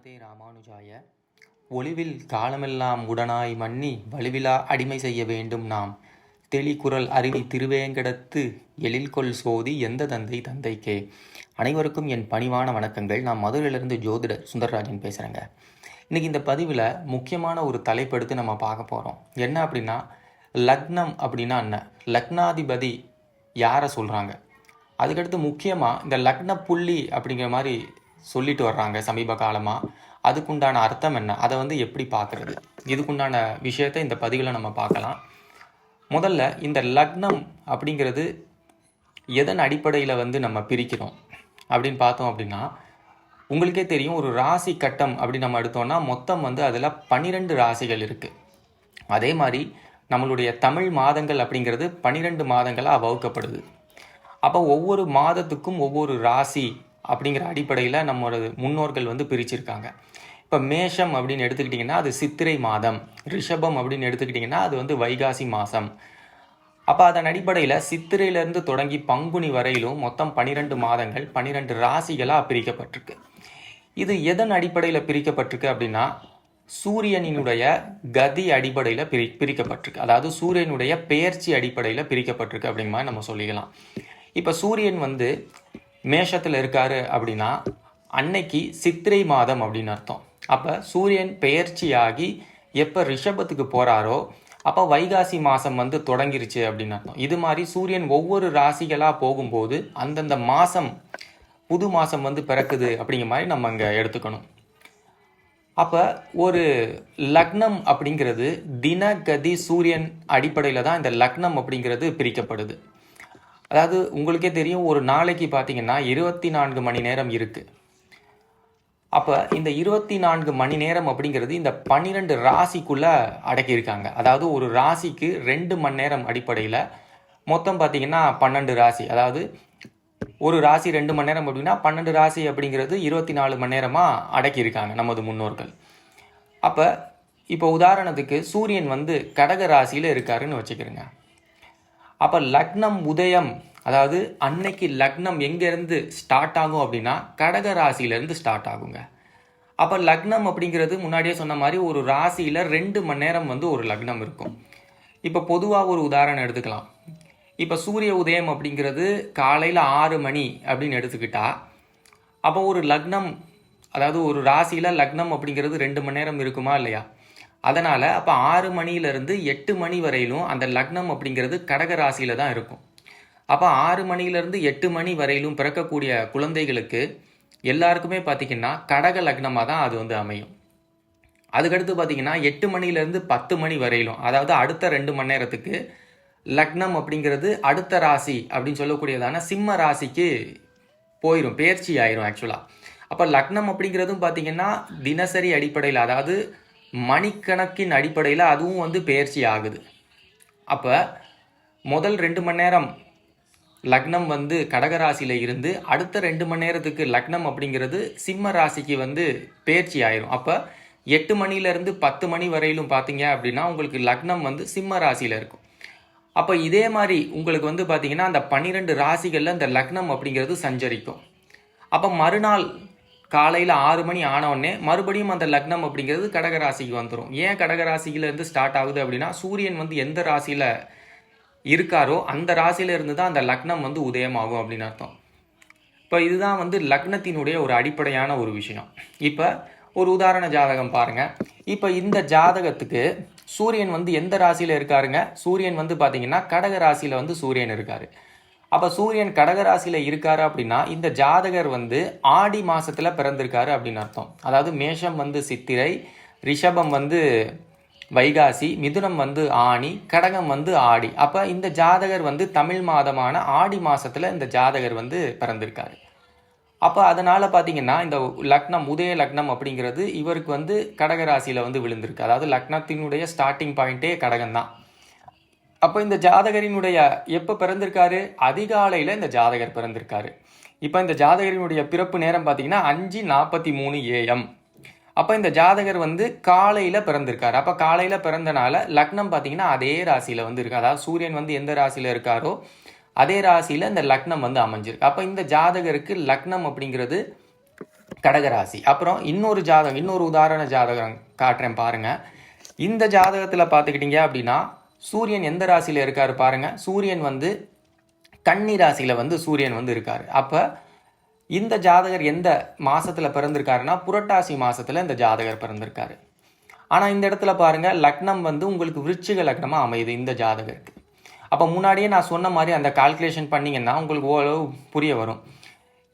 ஸ்ரீமதே ராமானுஜாய. ஒளிவில் காலமெல்லாம் உடனாய் மன்னி வலுவிலா அடிமை செய்ய வேண்டும் நாம். தெளிகுரல் அருவி திருவேங்கடத்து எழில்கொள் சோதி எந்த தந்தை தந்தைக்கே. அனைவருக்கும் என் பணிவான வணக்கங்கள். நான் மதுரையிலிருந்து ஜோதிடர் சுந்தரராஜன் பேசுகிறேங்க இன்றைக்கி இந்த பதிவில் முக்கியமான ஒரு தலைப்பெடுத்து நம்ம பார்க்க போகிறோம் என்ன அப்படின்னா லக்னம் அப்படின்னா என்ன? லக்னாதிபதி யாரை சொல்கிறாங்க அதுக்கடுத்து முக்கியமாக இந்த லக்ன புள்ளி அப்படிங்கிற மாதிரி சொல்லிட்டு வர்றாங்க சமீப காலமாக அதுக்குண்டான அர்த்தம் என்ன? அதை வந்து எப்படி பார்க்குறது? இதுக்குண்டான விஷயத்தை இந்த பதிவில் நம்ம பார்க்கலாம். முதல்ல இந்த லக்னம் அப்படிங்கிறது எதன் அடிப்படையில் வந்து நம்ம பிரிக்கிறோம் அப்படின்னு பார்த்தோம் அப்படின்னா உங்களுக்கே தெரியும் ஒரு ராசி கட்டம் அப்படி நம்ம எடுத்தோம்னா மொத்தம் வந்து அதில் பன்னிரெண்டு ராசிகள் இருக்குது அதே மாதிரி நம்மளுடைய தமிழ் மாதங்கள் அப்படிங்கிறது பன்னிரெண்டு மாதங்களாக வகுக்கப்படுது. அப்போ ஒவ்வொரு மாதத்துக்கும் ஒவ்வொரு ராசி அப்படிங்கிற அடிப்படையில் நம்மளோட முன்னோர்கள் வந்து பிரிச்சிருக்காங்க. இப்போ மேஷம் அப்படின்னு எடுத்துக்கிட்டிங்கன்னா அது சித்திரை மாதம். ரிஷபம் அப்படின்னு எடுத்துக்கிட்டிங்கன்னா அது வந்து வைகாசி மாதம் அப்போ அதன் அடிப்படையில் சித்திரையிலேருந்து தொடங்கி பங்குனி வரையிலும் மொத்தம் பன்னிரெண்டு மாதங்கள் பன்னிரெண்டு ராசிகளாக பிரிக்கப்பட்டிருக்கு. இது எதன் அடிப்படையில் பிரிக்கப்பட்டிருக்கு அப்படின்னா சூரியனினுடைய கதி அடிப்படையில் பிரி பிரிக்கப்பட்டிருக்கு. அதாவது சூரியனுடைய பெயர்ச்சி அடிப்படையில் பிரிக்கப்பட்டிருக்கு அப்படிங்கிற மாதிரி நம்ம சொல்லிக்கலாம். இப்போ சூரியன் வந்து மேஷத்தில் இருக்காரு அப்படின்னா அன்னைக்கு சித்திரை மாதம் அப்படின்னு அர்த்தம். அப்போ சூரியன் பெயர்ச்சியாகி எப்போ ரிஷபத்துக்கு போகிறாரோ அப்போ வைகாசி மாதம் வந்து தொடங்கிருச்சு அப்படின்னு அர்த்தம். இது மாதிரி சூரியன் ஒவ்வொரு ராசிகளாக போகும்போது அந்தந்த மாதம் புது மாதம் வந்து பிறக்குது அப்படிங்கிற மாதிரி நம்ம அங்கே எடுத்துக்கணும். அப்போ ஒரு லக்னம் அப்படிங்கிறது தினகதி சூரியன் அடிப்படையில் தான் இந்த லக்னம் அப்படிங்கிறது பிரிக்கப்படுது. அதாவது உங்களுக்கே தெரியும் ஒரு நாளைக்கு பார்த்தீங்கன்னா இருபத்தி நான்கு மணி நேரம் இருக்குது அப்போ இந்த இருபத்தி நான்கு மணி நேரம் அப்படிங்கிறது இந்த பன்னிரெண்டு ராசிக்குள்ளே அடக்கியிருக்காங்க. அதாவது ஒரு ராசிக்கு ரெண்டு மணி நேரம் அடிப்படையில் மொத்தம் பார்த்தீங்கன்னா பன்னெண்டு ராசி. அதாவது ஒரு ராசி ரெண்டு மணி நேரம் அப்படின்னா பன்னெண்டு ராசி அப்படிங்கிறது இருபத்தி நாலு மணி நேரமாக அடக்கியிருக்காங்க நமது முன்னோர்கள். அப்போ இப்போ உதாரணத்துக்கு சூரியன் வந்து கடக ராசியில் இருக்காருன்னு வச்சுக்கிறேங்க. அப்போ லக்னம் உதயம் அதாவது அன்னைக்கு லக்னம் எங்கேருந்து ஸ்டார்ட் ஆகும் அப்படின்னா கடக ராசியிலேருந்து ஸ்டார்ட் ஆகுங்க. அப்போ லக்னம் அப்படிங்கிறது முன்னாடியே சொன்ன மாதிரி ஒரு ராசியில் ரெண்டு மணி நேரம் வந்து ஒரு லக்னம் இருக்கும். இப்போ பொதுவாக ஒரு உதாரணம் எடுத்துக்கலாம். இப்போ சூரிய உதயம் அப்படிங்கிறது காலையில் ஆறு மணி அப்படின்னு எடுத்துக்கிட்டா அப்போ ஒரு லக்னம் அதாவது ஒரு ராசியில் லக்னம் அப்படிங்கிறது ரெண்டு மணி நேரம் இருக்குமா இல்லையா? அதனால் அப்போ ஆறு மணியிலேருந்து எட்டு மணி வரையிலும் அந்த லக்னம் அப்படிங்கிறது கடக ராசியில் தான் இருக்கும். அப்போ ஆறு மணியிலேருந்து எட்டு மணி வரையிலும் பிறக்கக்கூடிய குழந்தைகளுக்கு எல்லாருக்குமே பார்த்திங்கன்னா கடக லக்னமாக தான் அது வந்து அமையும். அதுக்கடுத்து பார்த்திங்கன்னா எட்டு மணிலேருந்து பத்து மணி வரையிலும் அதாவது அடுத்த ரெண்டு மணி நேரத்துக்கு லக்னம் அப்படிங்கிறது அடுத்த ராசி அப்படின்னு சொல்லக்கூடியதான சிம்ம ராசிக்கு போயிடும் பேர்ச்சி ஆயிரும் ஆக்சுவலாக அப்போ லக்னம் அப்படிங்கிறதும் பார்த்திங்கன்னா தினசரி அடிப்படையில் அதாவது மணிக்கணக்கின் அடிப்படையில் அதுவும் வந்து பெயர்ச்சி ஆகுது. அப்போ முதல் ரெண்டு மணி நேரம் லக்னம் வந்து கடகராசியில் இருந்து அடுத்த ரெண்டு மணி நேரத்துக்கு லக்னம் அப்படிங்கிறது சிம்ம ராசிக்கு வந்து பயிற்சி ஆயிரும். அப்போ எட்டு மணிலேருந்து பத்து மணி வரையிலும் பார்த்தீங்க அப்படின்னா உங்களுக்கு லக்னம் வந்து சிம்ம ராசியில் இருக்கும். அப்போ இதே மாதிரி உங்களுக்கு வந்து பார்த்தீங்கன்னா அந்த பன்னிரெண்டு ராசிகளில் இந்த லக்னம் அப்படிங்கிறது சஞ்சரிக்கும். அப்போ மறுநாள் காலையில் ஆறு மணி ஆனவுடனே மறுபடியும் அந்த லக்னம் அப்படிங்கிறது கடகராசிக்கு வந்துடும் ஏன் கடகராசியிலேருந்து ஸ்டார்ட் ஆகுது அப்படின்னா சூரியன் வந்து எந்த ராசியில் இருக்காரோ அந்த ராசியில இருந்து தான் அந்த லக்னம் வந்து உதயமாகும் அப்படின்னு அர்த்தம். இப்போ இதுதான் வந்து லக்னத்தினுடைய ஒரு அடிப்படையான ஒரு விஷயம். இப்போ ஒரு உதாரண ஜாதகம் பாருங்கள் இப்போ இந்த ஜாதகத்துக்கு சூரியன் வந்து எந்த ராசியில் இருக்காருங்க? சூரியன் வந்து பார்த்தீங்கன்னா கடக ராசியில் வந்து சூரியன் இருக்காரு. அப்போ சூரியன் கடகராசியில் இருக்காரு அப்படின்னா இந்த ஜாதகர் வந்து ஆடி மாதத்தில் பிறந்திருக்காரு அப்படின்னு அர்த்தம். அதாவது மேஷம் வந்து சித்திரை ரிஷபம் வந்து வைகாசி மிதுனம் வந்து ஆணி கடகம் வந்து ஆடி. அப்போ இந்த ஜாதகர் வந்து தமிழ் மாதமான ஆடி மாதத்தில் இந்த ஜாதகர் வந்து பிறந்திருக்காரு. அப்போ அதனால் பார்த்தீங்கன்னா இந்த லக்னம் உதய லக்னம் அப்படிங்கிறது இவருக்கு வந்து கடகராசியில் வந்து விழுந்திருக்கு. அதாவது லக்னத்தினுடைய ஸ்டார்டிங் பாயிண்ட்டே கடகம் தான் அப்போ இந்த ஜாதகரினுடைய எப்போ பிறந்திருக்காரு? அதிகாலையில் இந்த ஜாதகர் பிறந்திருக்காரு. இப்போ இந்த ஜாதகரினுடைய பிறப்பு நேரம் பார்த்தீங்கன்னா அஞ்சு நாற்பத்தி மூணு ஏஎம் அப்போ இந்த ஜாதகர் வந்து காலையில் பிறந்திருக்காரு. அப்போ காலையில் பிறந்தனால லக்னம் பார்த்தீங்கன்னா அதே ராசியில் வந்து இருக்கு. அதாவது சூரியன் வந்து எந்த ராசியில் இருக்காரோ அதே ராசியில் இந்த லக்னம் வந்து அமைஞ்சிருக்கு. அப்போ இந்த ஜாதகருக்கு லக்னம் அப்படிங்கிறது கடகராசி அப்புறம் இன்னொரு ஜாதகம் இன்னொரு உதாரண ஜாதகம் காட்டுறேன் பாருங்கள் இந்த ஜாதகத்தில் பார்த்துக்கிட்டீங்க அப்படின்னா சூரியன் எந்த ராசியில் இருக்காரு பாருங்க. சூரியன் வந்து கன்னி ராசியில் வந்து சூரியன் வந்து இருக்காரு. அப்போ இந்த ஜாதகர் எந்த மாதத்தில் பிறந்திருக்காருன்னா புரட்டாசி மாதத்தில் இந்த ஜாதகர் பிறந்திருக்காரு. ஆனால் இந்த இடத்துல பாருங்கள் லக்னம் வந்து உங்களுக்கு விருச்சிக லக்னமாக அமையுது இந்த ஜாதகருக்கு. அப்போ முன்னாடியே நான் சொன்ன மாதிரி அந்த கால்குலேஷன் பண்ணீங்கன்னா உங்களுக்கு ஓரளவு புரிய வரும்.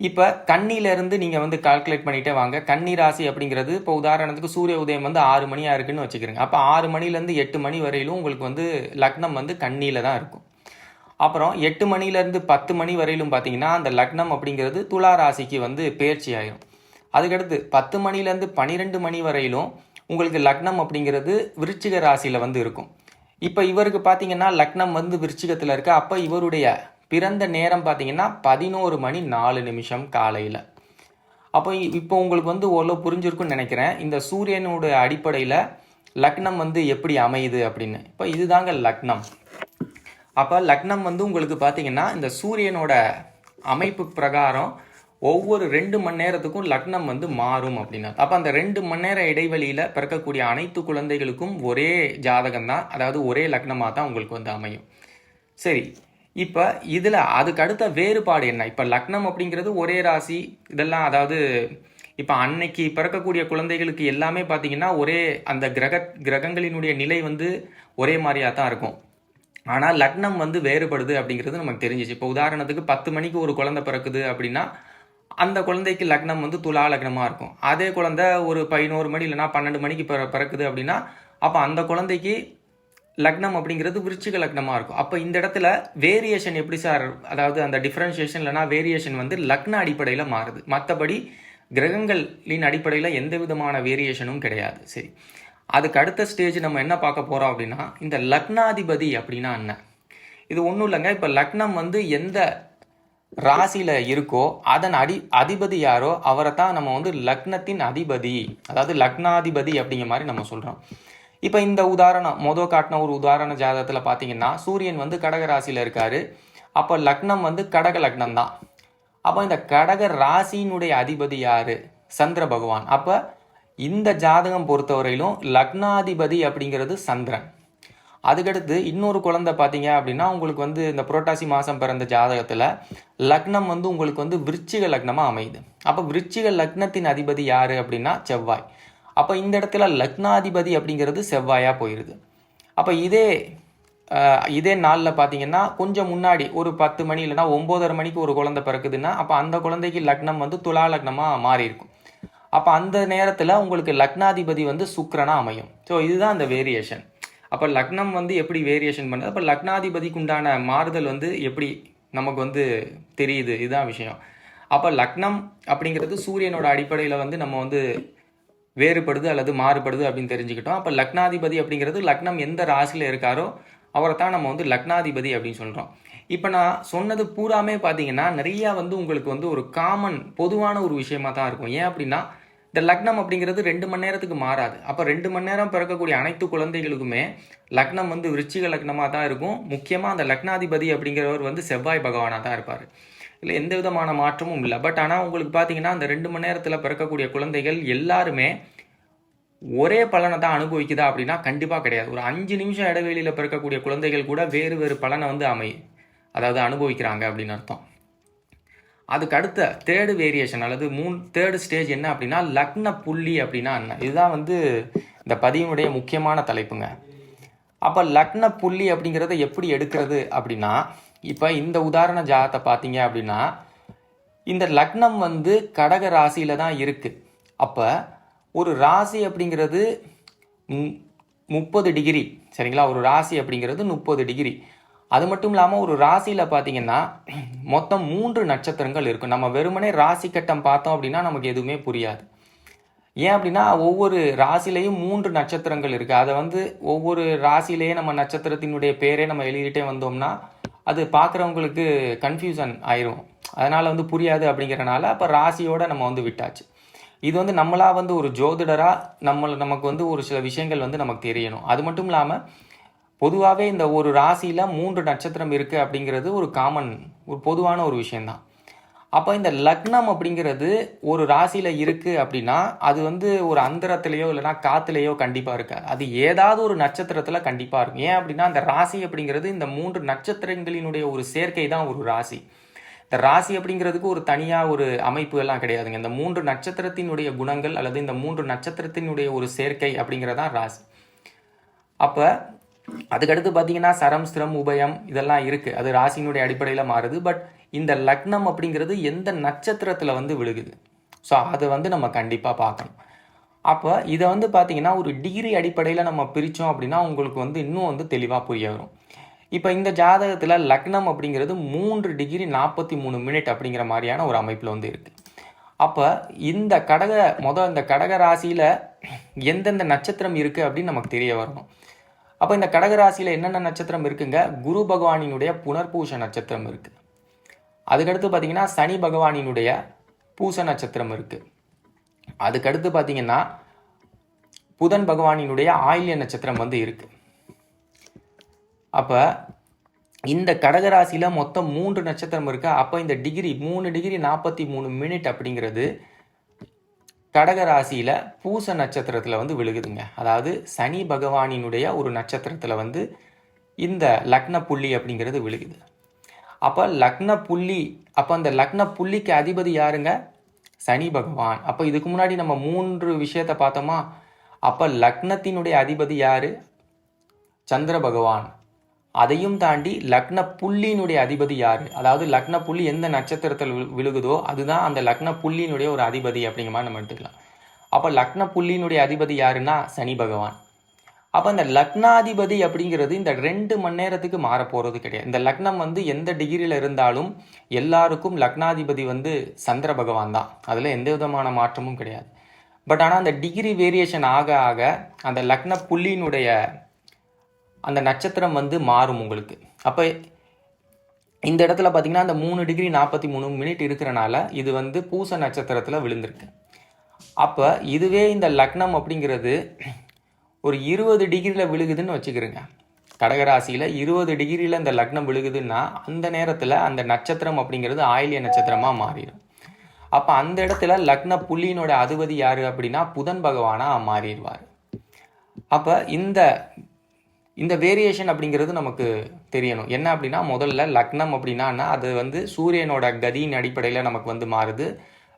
இப்போ கண்ணியிலேருந்து நீங்கள் வந்து கால்குலேட் பண்ணிட்டே வாங்க. கன்னி ராசி அப்படிங்கிறது இப்போ உதாரணத்துக்கு சூரிய உதயம் வந்து ஆறு மணியாக இருக்குன்னு வச்சுக்கிறேங்க. அப்போ ஆறு மணிலேருந்து எட்டு மணி வரையிலும் உங்களுக்கு வந்து லக்னம் வந்து கண்ணியில் தான் இருக்கும். அப்புறம் எட்டு மணிலேருந்து பத்து மணி வரையிலும் பார்த்தீங்கன்னா அந்த லக்னம் அப்படிங்கிறது துலா ராசிக்கு வந்து பயிற்சி ஆயிரும். அதுக்கடுத்து பத்து மணிலேருந்து பன்னிரெண்டு மணி வரையிலும் உங்களுக்கு லக்னம் அப்படிங்கிறது விருச்சிக ராசியில் வந்து இருக்கும். இப்போ இவருக்கு பார்த்தீங்கன்னா லக்னம் வந்து விருச்சிகத்தில் இருக்குது அப்போ இவருடைய பிறந்த நேரம் பார்த்தீங்கன்னா பதினோரு மணி நாலு நிமிஷம் காலையில். அப்போ இப்போ உங்களுக்கு வந்து ஓரளவு புரிஞ்சிருக்கும்னு நினைக்கிறேன். இந்த சூரியனோட அடிப்படையில் லக்னம் வந்து எப்படி அமையுது அப்படின்னு. இப்போ இதுதாங்க லக்னம். அப்போ லக்னம் வந்து உங்களுக்கு பார்த்தீங்கன்னா இந்த சூரியனோட அமைப்பு பிரகாரம் ஒவ்வொரு ரெண்டு மணி நேரத்துக்கும் லக்னம் வந்து மாறும் அப்படின்னா. அப்போ அந்த ரெண்டு மணி நேர இடைவெளியில் பிறக்கக்கூடிய அனைத்து குழந்தைகளுக்கும் ஒரே ஜாதகம் தான் அதாவது ஒரே லக்னமாக தான் உங்களுக்கு வந்து அமையும். சரி இப்போ இதில் அதுக்கு அடுத்த வேறுபாடு என்ன? இப்போ லக்னம் அப்படிங்கிறது ஒரே ராசி இதெல்லாம் அதாவது இப்போ அன்னைக்கு பிறக்கக்கூடிய குழந்தைகளுக்கு எல்லாமே பார்த்தீங்கன்னா ஒரே அந்த கிரக கிரகங்களினுடைய நிலை வந்து ஒரே மாதிரியாக தான் இருக்கும். ஆனால் லக்னம் வந்து வேறுபடுது அப்படிங்கிறது நமக்கு தெரிஞ்சிச்சு. இப்போ உதாரணத்துக்கு பத்து மணிக்கு ஒரு குழந்தை பிறக்குது அப்படின்னா அந்த குழந்தைக்கு லக்னம் வந்து துலா லக்னமாக இருக்கும். அதே குழந்தை ஒரு பதினோரு மணி இல்லைன்னா பன்னெண்டு மணிக்கு பிற பிறக்குது அப்படின்னா அப்போ அந்த குழந்தைக்கு லக்னம் அப்படிங்கிறது விருச்சிக லக்னமாக இருக்கும். அப்போ இந்த இடத்துல வேரியேஷன் எப்படி சார் அதாவது அந்த டிஃப்ரென்ஷியேஷன் இல்லைனா வேரியேஷன் வந்து லக்ன அடிப்படையில் மாறுது. மற்றபடி கிரகங்களின் அடிப்படையில் எந்த விதமான வேரியேஷனும் கிடையாது. சரி. அதுக்கு அடுத்த ஸ்டேஜ் நம்ம என்ன பார்க்க போகிறோம் அப்படின்னா இந்த லக்னாதிபதி அப்படின்னா என்ன? இது ஒன்றும் இல்லைங்க. இப்போ லக்னம் வந்து எந்த ராசியில் இருக்கோ அதன் அடி அதிபதி யாரோ அவரை தான் நம்ம வந்து லக்னத்தின் அதிபதி அதாவது லக்னாதிபதி அப்படிங்கிற மாதிரி நம்ம சொல்கிறோம் இப்போ இந்த உதாரணம் மொதல் காட்டின ஒரு உதாரண ஜாதகத்தில் பார்த்தீங்கன்னா சூரியன் வந்து கடக ராசியில் இருக்கார். அப்போ லக்னம் வந்து கடக லக்னம் தான். அப்போ இந்த கடக ராசியினுடைய அதிபதி யார்? சந்திர பகவான். அப்போ இந்த ஜாதகம் பொறுத்தவரையிலும் லக்னாதிபதி அப்படிங்கிறது சந்திரன். அதுக்கடுத்து இன்னொரு குழந்தை பார்த்தீங்க அப்படின்னா உங்களுக்கு வந்து இந்த புரட்டாசி மாதம் பிறந்த ஜாதகத்தில் லக்னம் வந்து உங்களுக்கு வந்து விருச்சிக லக்னமாக அமையுது. அப்போ விருச்சிக லக்னத்தின் அதிபதி யார் அப்படின்னா செவ்வாய். அப்போ இந்த இடத்துல லக்னாதிபதி அப்படிங்கிறது செவ்வாயாக போயிடுது அப்போ இதே இதே நாளில் பார்த்தீங்கன்னா கொஞ்சம் முன்னாடி ஒரு பத்து மணி இல்லைனா ஒம்போதரை மணிக்கு ஒரு குழந்தை பிறக்குதுன்னா அப்போ அந்த குழந்தைக்கு லக்னம் வந்து துலா லக்னமாக மாறி இருக்கும் அப்போ அந்த நேரத்தில் உங்களுக்கு லக்னாதிபதி வந்து சுக்கரனாக அமையும். ஸோ இதுதான் அந்த வேரியேஷன் அப்போ லக்னம் வந்து எப்படி வேரியேஷன் பண்ணுது? அப்போ லக்னாதிபதிக்கு உண்டான மாறுதல் வந்து எப்படி நமக்கு வந்து தெரியுது? இதுதான் விஷயம். அப்போ லக்னம் அப்படிங்கிறது சூரியனோட அடிப்படையில் வந்து நம்ம வந்து வேறுபடுது அல்லது மாறுபடுது அப்படின்னு தெரிஞ்சுக்கிட்டோம். அப்போ லக்னாதிபதி அப்படிங்கிறது லக்னம் எந்த ராசியில் இருக்காரோ அவரை தான் நம்ம வந்து லக்னாதிபதி அப்படின்னு சொல்கிறோம் இப்போ நான் சொன்னது பூராமே பார்த்தீங்கன்னா நிறையா வந்து உங்களுக்கு வந்து ஒரு காமன் பொதுவான ஒரு விஷயமா தான் இருக்கும். ஏன் அப்படின்னா இந்த லக்னம் அப்படிங்கிறது ரெண்டு மணி நேரத்துக்கு மாறாது. அப்போ ரெண்டு மணி நேரம் பிறக்கக்கூடிய அனைத்து குழந்தைகளுக்குமே லக்னம் வந்து விருச்சிக லக்னமாக தான் இருக்கும். முக்கியமாக அந்த லக்னாதிபதி அப்படிங்கிறவர் வந்து செவ்வாய் பகவானாக தான் இருப்பார். இல்லை எந்த விதமான மாற்றமும் இல்லை. பட் ஆனால் உங்களுக்கு பார்த்தீங்கன்னா அந்த ரெண்டு மணி நேரத்தில் பிறக்கக்கூடிய குழந்தைகள் எல்லாருமே ஒரே பலனை தான் அனுபவிக்குதா அப்படின்னா கண்டிப்பாக கிடையாது. ஒரு அஞ்சு நிமிஷம் இடைவெளியில் பிறக்கக்கூடிய குழந்தைகள் கூட வேறு வேறு பலனை வந்து அமை அதாவது அனுபவிக்கிறாங்க அப்படின்னு அர்த்தம். அதுக்கு அடுத்த தேர்டு வேரியேஷன் அல்லது மூணு தேர்டு ஸ்டேஜ் என்ன அப்படின்னா லக்ன புள்ளி அப்படின்னா என்ன? இதுதான் வந்து இந்த பதிவினுடைய முக்கியமான தலைப்புங்க. அப்போ லக்ன புள்ளி அப்படிங்கிறத எப்படி எடுக்கிறது அப்படின்னா இப்போ இந்த உதாரண ஜாதத்தை பார்த்தீங்க அப்படின்னா இந்த லக்னம் வந்து கடக ராசியில் தான் இருக்குது அப்போ ஒரு ராசி அப்படிங்கிறது முப்பது டிகிரி சரிங்களா? ஒரு ராசி அப்படிங்கிறது முப்பது டிகிரி. அது மட்டும் இல்லாமல் ஒரு ராசியில் பார்த்தீங்கன்னா மொத்தம் மூன்று நட்சத்திரங்கள் இருக்கும் நம்ம வெறுமனே ராசி கட்டம் பார்த்தோம் அப்படின்னா நமக்கு எதுவுமே புரியாது. ஏன் அப்படின்னா ஒவ்வொரு ராசிலையும் மூன்று நட்சத்திரங்கள் இருக்குது அதை வந்து ஒவ்வொரு ராசியிலேயே நம்ம நட்சத்திரத்தினுடைய பேரே நம்ம எழுதிட்டே வந்தோம்னா அது பார்க்குறவங்களுக்கு கன்ஃபியூசன் ஆயிரும். அதனால் வந்து புரியாது அப்படிங்கிறனால அப்போ ராசியோடு நம்ம வந்து விட்டாச்சு. இது வந்து நம்மளாக வந்து ஒரு ஜோதிடராக நம்ம நமக்கு வந்து ஒரு சில விஷயங்கள் வந்து நமக்கு தெரியணும். அது மட்டும் இல்லாமல் பொதுவாகவே இந்த ஒரு ராசியில் மூன்று நட்சத்திரம் இருக்குது அப்படிங்கிறது ஒரு காமன் ஒரு பொதுவான ஒரு விஷயந்தான் அப்போ இந்த லக்னம் அப்படிங்கிறது ஒரு ராசியில் இருக்குது அப்படின்னா அது வந்து ஒரு அந்தரத்துலேயோ இல்லைனா காத்துலேயோ கண்டிப்பாக இருக்காது. அது ஏதாவது ஒரு நட்சத்திரத்தில் கண்டிப்பாக இருக்கும். ஏன் அப்படின்னா அந்த ராசி அப்படிங்கிறது இந்த மூன்று நட்சத்திரங்களினுடைய ஒரு சேர்க்கை தான் ஒரு ராசி. இந்த ராசி அப்படிங்கிறதுக்கு ஒரு தனியாக ஒரு அமைப்பு எல்லாம் கிடையாதுங்க. இந்த மூன்று நட்சத்திரத்தினுடைய குணங்கள் அல்லது இந்த மூன்று நட்சத்திரத்தினுடைய ஒரு சேர்க்கை அப்படிங்கிறதான் ராசி. அப்போ அதுக்கடுத்து பார்த்தீங்கன்னா சரம் ஸ்திரம் உபயம் இதெல்லாம் இருக்குது அது ராசியினுடைய அடிப்படையில் மாறுது. பட் இந்த லக்னம் அப்படிங்கிறது எந்த நட்சத்திரத்தில் வந்து விழுகுது? ஸோ அதை வந்து நம்ம கண்டிப்பாக பார்க்கணும். அப்போ இதை வந்து பார்த்தீங்கன்னா ஒரு டிகிரி அடிப்படையில் நம்ம பிரித்தோம் அப்படின்னா உங்களுக்கு வந்து இன்னும் வந்து தெளிவாக புரிய வரும். இப்போ இந்த ஜாதகத்தில் லக்னம் அப்படிங்கிறது மூன்று டிகிரி நாற்பத்தி மூணு மினிட் அப்படிங்கிற மாதிரியான ஒரு அமைப்பில் வந்து இருக்குது அப்போ இந்த கடக மொதல் இந்த கடக ராசியில் எந்தெந்த நட்சத்திரம் இருக்குது அப்படின்னு நமக்கு தெரிய வரணும். அப்போ இந்த கடக ராசியில் என்னென்ன நட்சத்திரம் இருக்குங்க? குரு பகவானினுடைய புனர்பூச நட்சத்திரம் இருக்குது அதுக்கடுத்து பார்த்தீங்கன்னா சனி பகவானினுடைய பூச நட்சத்திரம் இருக்குது அதுக்கடுத்து பார்த்தீங்கன்னா புதன் பகவானினுடைய ஆயில்ய நட்சத்திரம் வந்து இருக்குது அப்போ இந்த கடகராசியில் மொத்தம் மூன்று நட்சத்திரம் இருக்கு. அப்போ இந்த டிகிரி மூணு டிகிரி நாற்பத்தி மூணு மினிட் அப்படிங்கிறது கடகராசியில் பூச நட்சத்திரத்தில் வந்து விழுகுதுங்க. அதாவது சனி பகவானினுடைய ஒரு நட்சத்திரத்தில் வந்து இந்த லக்ன புள்ளி அப்படிங்கிறது விழுகுது. அப்போ லக்ன புள்ளி அப்போ அந்த லக்ன புள்ளிக்கு அதிபதி யாருங்க? சனி பகவான். அப்போ இதுக்கு முன்னாடி நம்ம மூன்று விஷயத்தை பார்த்தோமா? அப்போ லக்னத்தினுடைய அதிபதி யாரு? சந்திர பகவான். அதையும் தாண்டி லக்ன புள்ளியினுடைய அதிபதி யார்? அதாவது லக்ன புள்ளி எந்த நட்சத்திரத்தில் விழுகுதோ அதுதான் அந்த லக்ன புள்ளியினுடைய ஒரு அதிபதி அப்படிங்கிற மாதிரி நம்ம எடுத்துக்கலாம். அப்போ லக்ன புள்ளியினுடைய அதிபதி யாருன்னா சனி பகவான். அப்போ இந்த லக்னாதிபதி அப்படிங்கிறது இந்த ரெண்டு மணி நேரத்துக்கு மாற போகிறது கிடையாது. இந்த லக்னம் வந்து எந்த டிகிரியில் இருந்தாலும் எல்லாருக்கும் லக்னாதிபதி வந்து சந்திர பகவான் தான். அதில் எந்த விதமான மாற்றமும் கிடையாது. பட் ஆனால் அந்த டிகிரி வேரியேஷன் ஆக ஆக அந்த லக்ன புள்ளியினுடைய அந்த நட்சத்திரம் வந்து மாறும் உங்களுக்கு. அப்போ இந்த இடத்துல பார்த்தீங்கன்னா அந்த மூணு டிகிரி நாற்பத்தி மூணு மினிட் இருக்கிறனால இது வந்து பூச நட்சத்திரத்தில் விழுந்திருக்கு. அப்போ இதுவே இந்த லக்னம் அப்படிங்கிறது ஒரு இருபது டிகிரியில் விழுகுதுன்னு வச்சுக்கிறோங்க. கடகராசியில் இருபது டிகிரியில் இந்த லக்னம் விழுகுதுன்னா அந்த நேரத்தில் அந்த நட்சத்திரம் அப்படிங்கிறது ஆயிலிய நட்சத்திரமாக மாறிடும். அப்போ அந்த இடத்துல லக்ன புள்ளியினோட அதிபதி யார் அப்படின்னா புதன் பகவானாக மாறிடுவார். அப்போ இந்த இந்த வேரியேஷன் அப்படிங்கிறது நமக்கு தெரியணும். என்ன அப்படின்னா முதல்ல லக்னம் அப்படின்னா அது வந்து சூரியனோட கதியின் அடிப்படையில் நமக்கு வந்து மாறுது.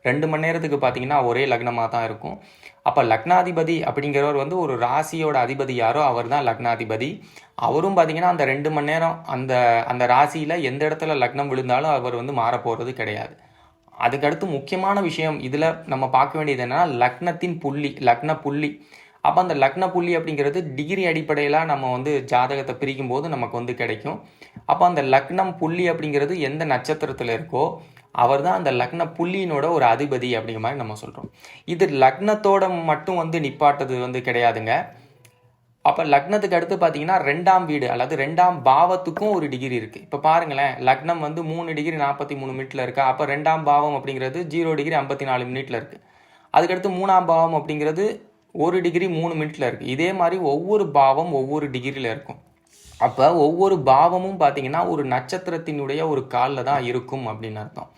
ரெண்டு மணி நேரத்துக்கு பார்த்தீங்கன்னா ஒரே லக்னமாக தான் இருக்கும். அப்போ லக்னாதிபதி அப்படிங்கிறவர் வந்து ஒரு ராசியோட அதிபதி யாரோ அவர் தான் லக்னாதிபதி. அவரும் பார்த்தீங்கன்னா அந்த ரெண்டு மணி நேரம் அந்த அந்த ராசியில் எந்த இடத்துல லக்னம் விழுந்தாலும் அவர் வந்து மாற போகிறது கிடையாது. அதுக்கடுத்து முக்கியமான விஷயம் இதில் நம்ம பார்க்க வேண்டியது என்னென்னா லக்னத்தின் புள்ளி லக்ன புள்ளி. அப்போ அந்த லக்ன புள்ளி அப்படிங்கிறது டிகிரி அடிப்படையில் நம்ம வந்து ஜாதகத்தை பிரிக்கும் போது நமக்கு வந்து கிடைக்கும். அப்போ அந்த லக்னம் புள்ளி அப்படிங்கிறது எந்த நட்சத்திரத்தில் இருக்கோ அவர் தான் அந்த லக்ன புள்ளியினோட ஒரு அதிபதி அப்படிங்கிற மாதிரி நம்ம சொல்கிறோம் இது லக்னத்தோட மட்டும் வந்து நிப்பாட்டது வந்து கிடையாதுங்க. அப்போ லக்னத்துக்கு அடுத்து பார்த்தீங்கன்னா ரெண்டாம் வீடு அல்லது ரெண்டாம் பாவத்துக்கும் ஒரு டிகிரி இருக்குது இப்போ பாருங்களேன் லக்னம் வந்து மூணு டிகிரி நாற்பத்தி மூணு மினிட்ல இருக்கா? அப்போ ரெண்டாம் பாவம் அப்படிங்கிறது ஜீரோ டிகிரி ஐம்பத்தி நாலு மினிட்ல இருக்குது அதுக்கடுத்து மூணாம் பாவம் அப்படிங்கிறது ஒரு டிகிரி மூணு மினிட்ல இருக்குது இதே மாதிரி ஒவ்வொரு பாவம் ஒவ்வொரு டிகிரியில் இருக்கும். அப்போ ஒவ்வொரு பாவமும் பார்த்தீங்கன்னா ஒரு நட்சத்திரத்தினுடைய ஒரு காலில் தான் இருக்கும் அப்படின்னு அர்த்தம்.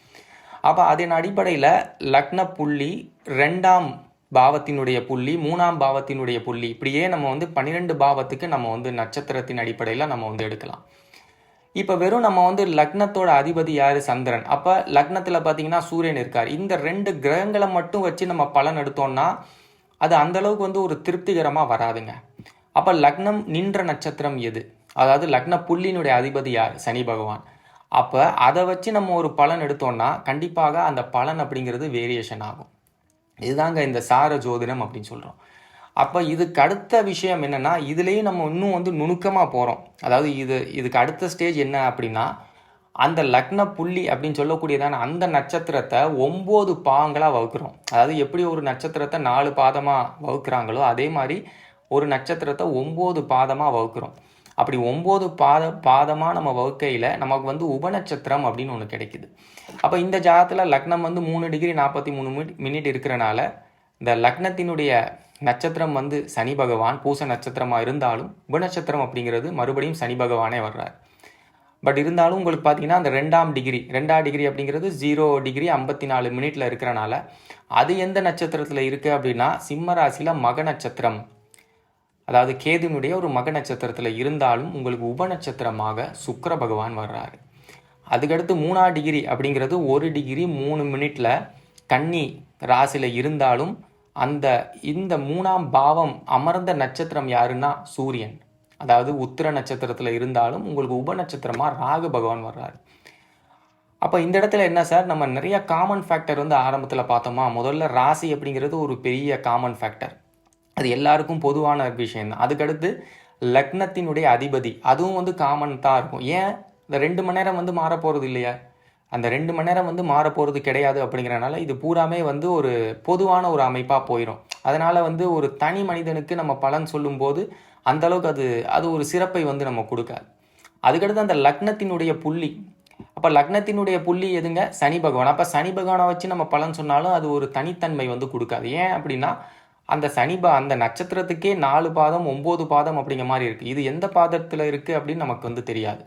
அப்போ அதன் அடிப்படையில் லக்ன புள்ளி ரெண்டாம் பாவத்தினுடைய புள்ளி மூணாம் பாவத்தினுடைய புள்ளி இப்படியே நம்ம வந்து பன்னிரெண்டு பாவத்துக்கு நம்ம வந்து நட்சத்திரத்தின் அடிப்படையில் நம்ம வந்து எடுக்கலாம். இப்போ வெறும் நம்ம வந்து லக்னத்தோட அதிபதி யார்? சந்திரன். அப்போ லக்னத்தில் பார்த்தீங்கன்னா சூரியன் இருக்கார். இந்த ரெண்டு கிரகங்களை மட்டும் வச்சு நம்ம பலன் எடுத்தோம்னா அது அந்த அளவுக்கு வந்து ஒரு திருப்திகரமாக வராதுங்க. அப்போ லக்னம் நின்ற நட்சத்திரம் எது? அதாவது லக்ன புள்ளியினுடைய அதிபதி யார்? சனி பகவான். அப்போ அதை வச்சு நம்ம ஒரு பலன் எடுத்தோம்னா கண்டிப்பாக அந்த பலன் அப்படிங்கிறது வேரியேஷன் ஆகும். இதுதாங்க இந்த சார ஜோதிடம் அப்படின்னு சொல்கிறோம் அப்போ இதுக்கு அடுத்த விஷயம் என்னென்னா இதுலேயும் நம்ம இன்னும் வந்து நுணுக்கமாக போகிறோம் அதாவது இது இதுக்கு அடுத்த ஸ்டேஜ் என்ன அப்படின்னா அந்த லக்ன புள்ளி அப்படின்னு சொல்லக்கூடியதான அந்த நட்சத்திரத்தை ஒம்பது பாங்களாக வகுக்கிறோம். அதாவது எப்படி ஒரு நட்சத்திரத்தை நாலு பாதமாக வகுக்கிறாங்களோ அதே மாதிரி ஒரு நட்சத்திரத்தை ஒம்பது பாதமாக வகுக்கிறோம். அப்படி ஒம்பது பாத பாதமாக நம்ம வகுக்கையில் நமக்கு வந்து உபநட்சத்திரம் அப்படின்னு ஒன்று கிடைக்குது. அப்போ இந்த ஜாதத்தில் லக்னம் வந்து மூணு டிகிரி நாற்பத்தி மூணு மினிட் மினிட் இருக்கிறனால இந்த லக்னத்தினுடைய நட்சத்திரம் வந்து சனி பகவான் பூச நட்சத்திரமாக இருந்தாலும் உபநட்சத்திரம் அப்படிங்கிறது மறுபடியும் சனி பகவானே வர்றார். பட் இருந்தாலும் உங்களுக்கு பார்த்தீங்கன்னா அந்த ரெண்டாம் டிகிரி ரெண்டாம் டிகிரி அப்படிங்கிறது ஜீரோ டிகிரி ஐம்பத்தி நாலு மினிட்ல இருக்கிறனால அது எந்த நட்சத்திரத்தில் இருக்குது அப்படின்னா சிம்ம ராசியில் மக நட்சத்திரம். அதாவது கேதுனுடைய ஒரு மக நட்சத்திரத்தில் இருந்தாலும் உங்களுக்கு உப நட்சத்திரமாக சுக்கர பகவான் வர்றாரு. அதுக்கடுத்து மூணா டிகிரி அப்படிங்கிறது ஒரு டிகிரி மூணு மினிட்ல கன்னி ராசியில் இருந்தாலும் அந்த இந்த மூணாம் பாவம் அமர்ந்த நட்சத்திரம் யாருன்னா சூரியன். அதாவது உத்திர நட்சத்திரத்தில் இருந்தாலும் உங்களுக்கு உப நட்சத்திரமாக ராகு பகவான் வர்றாரு. அப்போ இந்த இடத்துல என்ன சார்? நம்ம நிறைய காமன் ஃபேக்டர் வந்து ஆரம்பத்தில் பார்த்தோமா? முதல்ல ராசி அப்படிங்கிறது ஒரு பெரிய காமன் ஃபேக்டர் அது எல்லாருக்கும் பொதுவான விஷயம் தான் அதுக்கடுத்து லக்னத்தினுடைய அதிபதி. அதுவும் வந்து காமன் தான் இருக்கும். ஏன்? இந்த ரெண்டு மணி நேரம் வந்து மாற போகிறது இல்லையா? அந்த ரெண்டு மணி நேரம் வந்து மாற போகிறது கிடையாது அப்படிங்கிறனால இது பூராமே வந்து ஒரு பொதுவான ஒரு அமைப்பாக போயிடும் அதனால் வந்து ஒரு தனி மனிதனுக்கு நம்ம பலன் சொல்லும்போது அந்த அளவுக்கு அது அது ஒரு சிறப்பை வந்து நம்ம கொடுக்காது. அதுக்கடுத்து அந்த லக்னத்தினுடைய புள்ளி. அப்போ லக்னத்தினுடைய புள்ளி எதுங்க? சனி பகவான். அப்போ சனி பகவானை வச்சு நம்ம பலன் சொன்னாலும் அது ஒரு தனித்தன்மை வந்து கொடுக்காது. ஏன் அப்படின்னா அந்த சனி பா அந்த நட்சத்திரத்துக்கே நாலு பாதம் ஒம்பது பாதம் அப்படிங்கிற மாதிரி இருக்குது இது எந்த பாதத்தில் இருக்குது அப்படின்னு நமக்கு வந்து தெரியாது.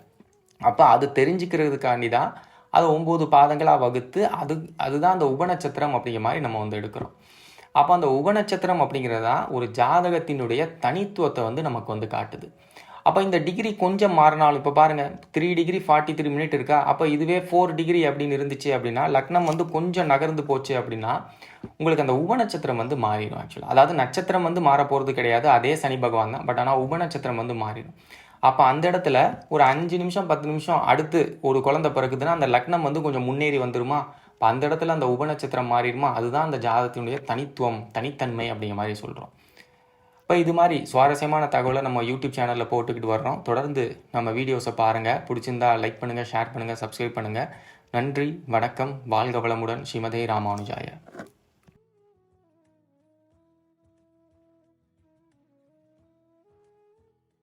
அப்போ அது தெரிஞ்சுக்கிறதுக்காண்டி தான் அதை ஒம்பது பாதங்களாக வகுத்து அது அதுதான் அந்த உபநட்சத்திரம் அப்படிங்கிற மாதிரி நம்ம வந்து எடுக்கிறோம். அப்போ அந்த உபநட்சத்திரம் அப்படிங்கிறது தான் ஒரு ஜாதகத்தினுடைய தனித்துவத்தை வந்து நமக்கு வந்து காட்டுது. அப்போ இந்த டிகிரி கொஞ்சம் மாறினாலும் இப்போ பாருங்கள் three degree forty three minute இருக்கா? அப்போ இதுவே ஃபோர் டிகிரி அப்படின்னு இருந்துச்சு அப்படின்னா லக்னம் வந்து கொஞ்சம் நகர்ந்து போச்சு அப்படின்னா உங்களுக்கு அந்த உபநட்சத்திரம் வந்து மாறிடும் ஆக்சுவலாக அதாவது நட்சத்திரம் வந்து மாற போகிறது கிடையாது அதே சனி பகவான் தான். பட் ஆனால் உபநட்சத்திரம் வந்து மாறிடும். அப்போ அந்த இடத்துல ஒரு அஞ்சு நிமிஷம் பத்து நிமிஷம் அடுத்து ஒரு குழந்தை பிறகுதுன்னா அந்த லக்னம் வந்து கொஞ்சம் முன்னேறி வந்துருமா? இப்போ அந்த இடத்துல அந்த உபநட்சத்திரம் மாறிடுமா அதுதான் அந்த ஜாதகத்தினுடைய தனித்துவம் தனித்தன்மை அப்படிங்கிற மாதிரி சொல்கிறோம் இப்போ இது மாதிரி சுவாரஸ்யமான தகவலை நம்ம யூடியூப் சேனலில் போட்டுக்கிட்டு வர்றோம். தொடர்ந்து நம்ம வீடியோஸை பாருங்கள் பிடிச்சிருந்தா லைக் பண்ணுங்கள் ஷேர் பண்ணுங்கள் சப்ஸ்கிரைப் பண்ணுங்கள் நன்றி வணக்கம். வாழ்க வளமுடன். ஸ்ரீமதே ராமானுஜாய.